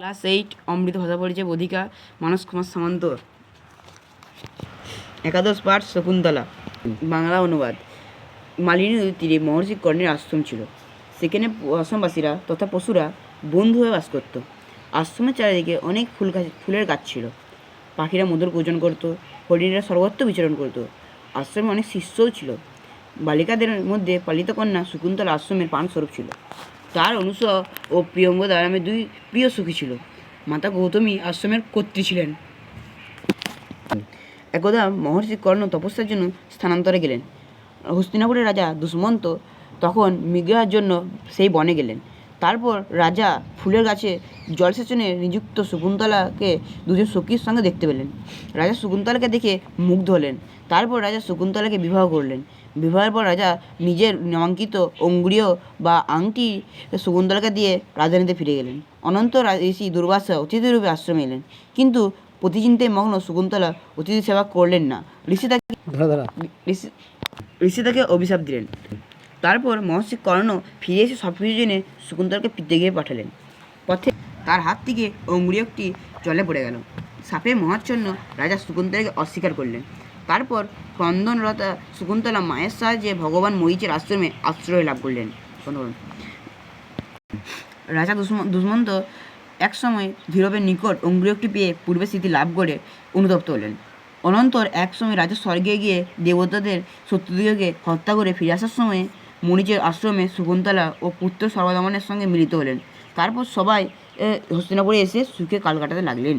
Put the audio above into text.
Class eight, অমৃত ভাষা পরিচয় বোধিকা, মানস কুমার সামন্ত। একাদশ পাঠ, শকুন্তলা। বাংলা অনুবাদ। মালিনী নদীর তীরে মহর্ষি কর্ণের আশ্রম ছিল। সেখানে আশ্রমবাসীরা তথা পশুরা বন্ধু হয়ে বাস করত। আশ্রমের চারিদিকে অনেক ফুল গাছ ফুলের গাছ ছিল। পাখিরা মধুর পূজন করত, হরিণীরা সর্বত্র বিচরণ করত। আশ্রমে অনেক শিষ্যও ছিল। বালিকাদের মধ্যে পালিত কন্যা শকুন্তলা আশ্রমের প্রাণস্বরূপ ছিল। তার অনুস ও প্রিয়ঙ্গদা নামে দুই প্রিয় সুখী ছিল। মাতা গৌতমী আশ্রমের কর্ত্রী ছিলেন। একদা মহর্ষি কর্ণ তপস্যার জন্য স্থানান্তরে গেলেন। হস্তিনাপুরের রাজা দুষ্মন্ত তখন মৃগয়ার জন্য সেই বনে গেলেন। তারপর রাজা ফুলের গাছে জলসেচনে নিযুক্ত শকুন্তলাকে দুজন সখীর সঙ্গে দেখতে পেলেন। রাজা শকুন্তলাকে দেখে মুগ্ধ হলেন। তারপর রাজা শকুন্তলাকে বিবাহ করলেন। বিবাহের পর রাজা নিজের নামাঙ্কিত অঙ্গুরীয় বা আংটি শকুন্তলাকে দিয়ে রাজধানীতে ফিরে গেলেন। অনন্ত ঋষি দুর্বাসা অতিথিরূপে আশ্রমে এলেন। কিন্তু প্রতিচিন্তায় মগ্ন শকুন্তলা অতিথি সেবা করলেন না। ঋষি তাকে ঋষি তাকে অভিশাপ দিলেন। তারপর মহর্ষি কর্ণ ফিরে এসে সব কিছু জেনে শকুন্তলাকে পিতে গিয়ে পাঠালেন। পথে তার হাত থেকে অঙ্গুরি একটি জলে পড়ে গেল। সাপে মহাচ্ছন্ন রাজা শকুন্তলাকে অস্বীকার করলেন। তারপর ক্রন্দনরতা শকুন্তলা মায়ের সাহায্যে ভগবান মহিষের আশ্রমে আশ্রয় লাভ করলেন। রাজা দুষ্মন্ত এক সময় ধীরবের নিকট অঙ্গুরীয়টি পেয়ে পূর্বে স্মৃতি লাভ করে অনুতপ্ত হলেন। অনন্তর এক সময় রাজা স্বর্গে গিয়ে দেবতাদের শত্রুদিগকে হত্যা করে ফিরে আসার সময় মণিজের আশ্রমে শকুন্তলা ও পুত্র সর্বদমনের সঙ্গে মিলিত হলেন। তারপর সবাই হস্তিনাপুরে এসে সুখে কাল কাটাতে লাগলেন।